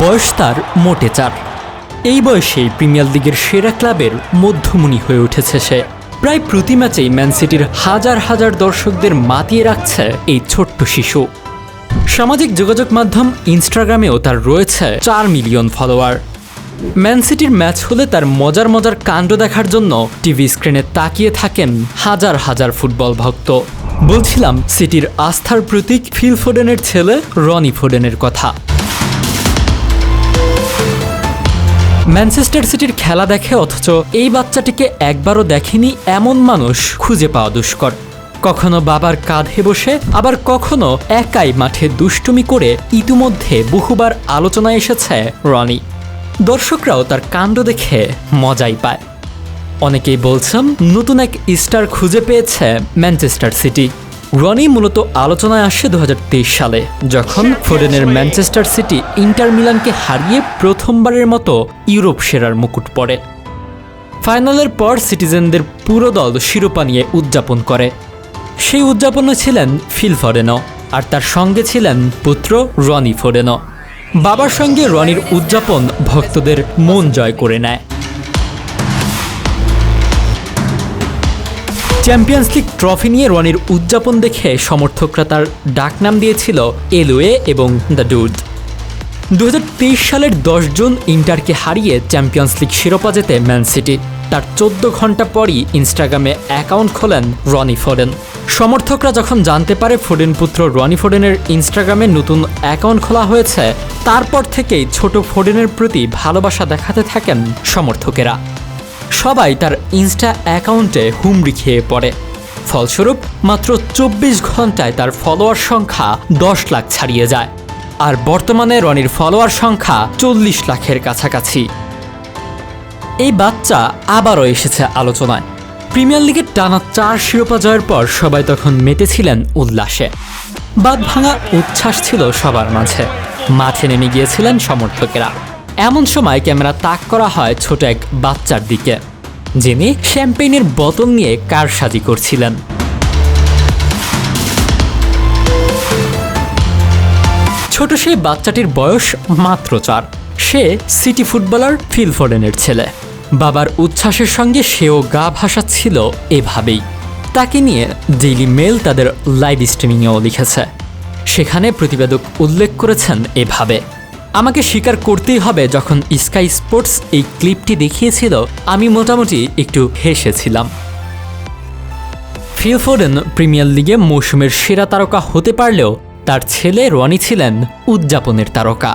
বয়স তার মোটে চার। এই বয়সেই প্রিমিয়ার লিগের সেরা ক্লাবের মধ্যমণি হয়ে উঠেছে সে। প্রায় প্রতি ম্যাচেই ম্যান সিটির হাজার হাজার দর্শকদের মাতিয়ে রাখছে এই ছোট্ট শিশু। সামাজিক যোগাযোগ মাধ্যম ইনস্টাগ্রামেও তার রয়েছে চার মিলিয়ন ফলোয়ার। ম্যান সিটির ম্যাচ হলে তার মজার মজার কাণ্ড দেখার জন্য টিভি স্ক্রিনে তাকিয়ে থাকেন হাজার হাজার ফুটবল ভক্ত। বলছিলাম, সিটির আস্থার প্রতীক ফিল ফোডেনের ছেলে রনি ফোডেনের কথা। ম্যানচেস্টার সিটির খেলা দেখে অথচ এই বাচ্চাটিকে একবারও দেখেনি এমন মানুষ খুঁজে পাওয়া দুষ্কর। কখনো বাবার কাঁধে বসে, আবার কখনো একাই মাঠে দুষ্টুমি করে ইতিমধ্যে বহুবার আলোচনায় এসেছে রনি। দর্শকরাও তার কাণ্ড দেখে মজাই পায়। অনেকেই বলছেন, নতুন এক স্টার খুঁজে পেয়েছে ম্যানচেস্টার সিটি। রনি মূলত আলোচনায় আসে দু হাজার তেইশ সালে, যখন ফোডেনের ম্যানচেস্টার সিটি ইন্টার মিলানকে হারিয়ে প্রথমবারের মতো ইউরোপ সেরার মুকুট পড়ে ফাইনালের পর সিটিজেনদের পুরো দল শিরোপা নিয়ে উদযাপন করে। সেই উদযাপনে ছিলেন ফিল ফোডেনো আর তার সঙ্গে ছিলেন পুত্র রনি ফোডেনো বাবার সঙ্গে রনির উদযাপন ভক্তদের মন জয় করে নেয়। চ্যাম্পিয়ন্স লিগ ট্রফি নিয়ে রনির উদযাপন দেখে সমর্থকরা তার ডাকনাম দিয়েছিল এলওয়ে এবং দ্য ডুড। দু হাজার তেইশ সালের দশ জুন ইন্টারকে হারিয়ে চ্যাম্পিয়ন্স লিগ শিরোপা জেতে ম্যান সিটি। তার চোদ্দ ঘণ্টা পরই ইনস্টাগ্রামে অ্যাকাউন্ট খোলেন রনি ফোডেন। সমর্থকরা যখন জানতে পারে ফোডেন পুত্র রনি ফোডেনের ইনস্টাগ্রামে নতুন অ্যাকাউন্ট খোলা হয়েছে, তারপর থেকেই ছোট ফোডেনের প্রতি ভালোবাসা দেখাতে থাকেন সমর্থকেরা। সবাই তার ইনস্টা অ্যাকাউন্টে হুমড়ি খেয়ে পড়ে। ফলস্বরূপ, মাত্র চব্বিশ ঘন্টায় তার ফলোয়ার সংখ্যা দশ লাখ ছাড়িয়ে যায়। আর বর্তমানে রনির ফলোয়ার সংখ্যা চল্লিশ লাখের কাছাকাছি। এই বাচ্চা আবারও এসেছে আলোচনায়। প্রিমিয়ার লিগের টানা চার শিরোপা জয়ের পর সবাই তখন মেতেছিলেন উল্লাসে। বাদ ভাঙা উচ্ছ্বাস ছিল সবার মাঝে। মাঠে নেমে গিয়েছিলেন সমর্থকেরা। এমন সময় ক্যামেরা তাক করা হয় ছোট এক বাচ্চার দিকে। যিনি শ্যাম্পেইনের বোতল নিয়ে কারসাজি করছিলেন। ছোট সেই বাচ্চাটির বয়স মাত্র চার। সে সিটি ফুটবলার ফিল ফোডেনের ছেলে। বাবার উচ্ছ্বাসের সঙ্গে সেও গা ভাসাচ্ছিল এভাবেই। তাকে নিয়ে ডেইলি মেল তাদের লাইভ স্ট্রিমিংয়েও লিখেছে। সেখানে প্রতিবেদক উল্লেখ করেছেন এভাবে। আমাকে স্বীকার করতেই হবে যখন স্কাই স্পোর্টস এই ক্লিপটি দেখিয়েছিল, আমি মোটামুটি একটু হেসেছিলাম। ফিল ফোডেন প্রিমিয়ার লিগে মৌসুমের সেরা তারকা হতে পারলেও তার ছেলে রনি ছিলেন উদযাপনের তারকা।